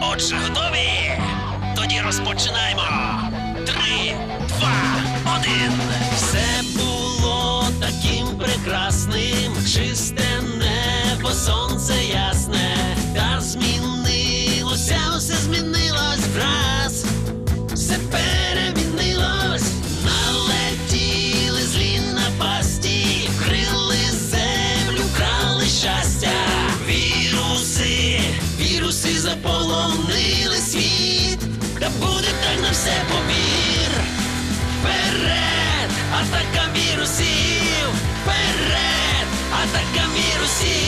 Отже, готові? Тоді розпочинаємо. Три, два, один. Все було таким прекрасним, чисте небо, сонце ясне, та змінилося, все змінилось враз. Віруси заполонили світ, та буде так на все повір. Вперед, атака вірусів! Вперед, атака вірусів!